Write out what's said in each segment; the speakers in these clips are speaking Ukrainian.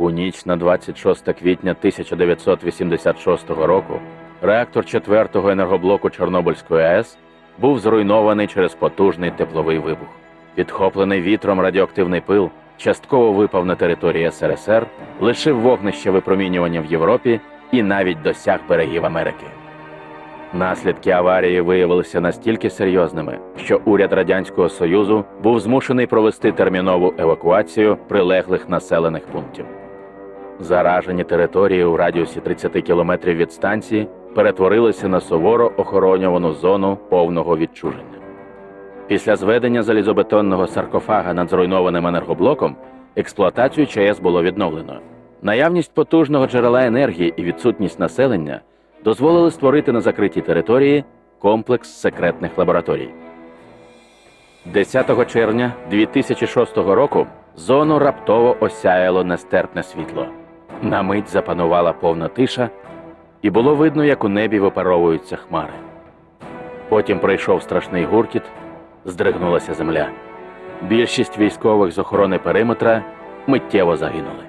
У ніч на 26 квітня 1986 року реактор 4-го енергоблоку Чорнобильської АЕС був зруйнований через потужний тепловий вибух. Підхоплений вітром радіоактивний пил частково випав на території СРСР, лишив вогнище випромінювання в Європі і навіть досяг берегів Америки. Наслідки аварії виявилися настільки серйозними, що уряд радянського союзу був змушений провести термінову евакуацію прилеглих населених пунктів. Заражені території у радіусі 30 кілометрів від станції перетворилися на суворо охоронювану зону повного відчуження. Після зведення залізобетонного саркофага над зруйнованим енергоблоком експлуатацію ЧАЕС було відновлено. Наявність потужного джерела енергії і відсутність населення дозволили створити на закритій території комплекс секретних лабораторій. 10 червня 2006 року зону раптово осяяло нестерпне світло. На мить запанувала повна тиша, і було видно, як у небі випаровуються хмари. Потім прийшов страшний гуркіт, здригнулася земля. Більшість військових з охорони периметра миттєво загинули.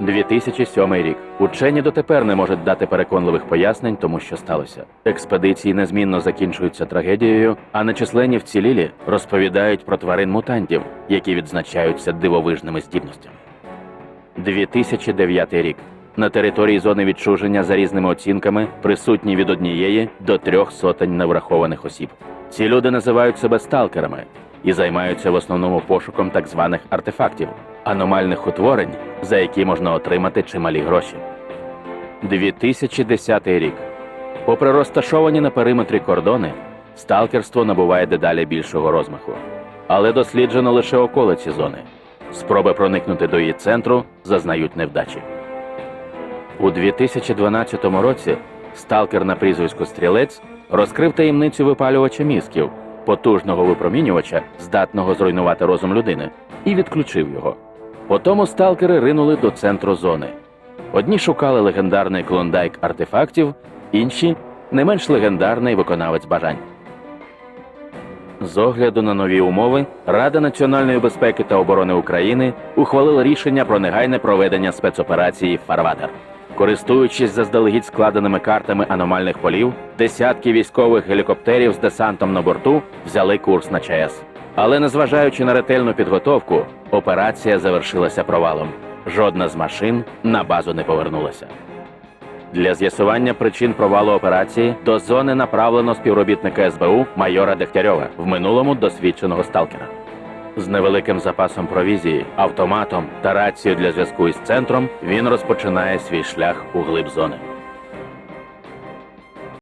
2007 рік. Учені дотепер не можуть дати переконливих пояснень тому, що сталося. Експедиції незмінно закінчуються трагедією, а нечисленні вцілілі розповідають про тварин мутантів, які відзначаються дивовижними здібностями. 2009 рік. На території зони відчуження за різними оцінками присутні від однієї до трьох сотень неврахованих осіб. Ці люди називають себе сталкерами і займаються в основному пошуком так званих артефактів, аномальних утворень, за які можна отримати чималі гроші. 2010 рік. Попри розташовані на периметрі кордони, сталкерство набуває дедалі більшого розмаху. Але досліджено лише околиці зони. Спроби проникнути до її центру зазнають невдачі. У 2012 році сталкер на прізвисько Стрілець розкрив таємницю випалювача мізків, потужного випромінювача, здатного зруйнувати розум людини, і відключив його. Потому сталкери ринули до центру зони. Одні шукали легендарний клондайк артефактів, інші не менш легендарний виконавець бажань. З огляду на нові умови, Рада національної безпеки та оборони України ухвалила рішення про негайне проведення спецоперації Фарватер. Користуючись заздалегідь складеними картами аномальних полів, десятки військових гелікоптерів з десантом на борту взяли курс на ЧАЕС. Але незважаючи на ретельну підготовку, операція завершилася провалом. Жодна з машин на базу не повернулася. Для з'ясування причин провалу операції до зони направлено співробітника СБУ майора Дегтярьова, в минулому досвідченого сталкера. З невеликим запасом провізії, автоматом та рацією для зв'язку із центром він розпочинає свій шлях у глиб зони.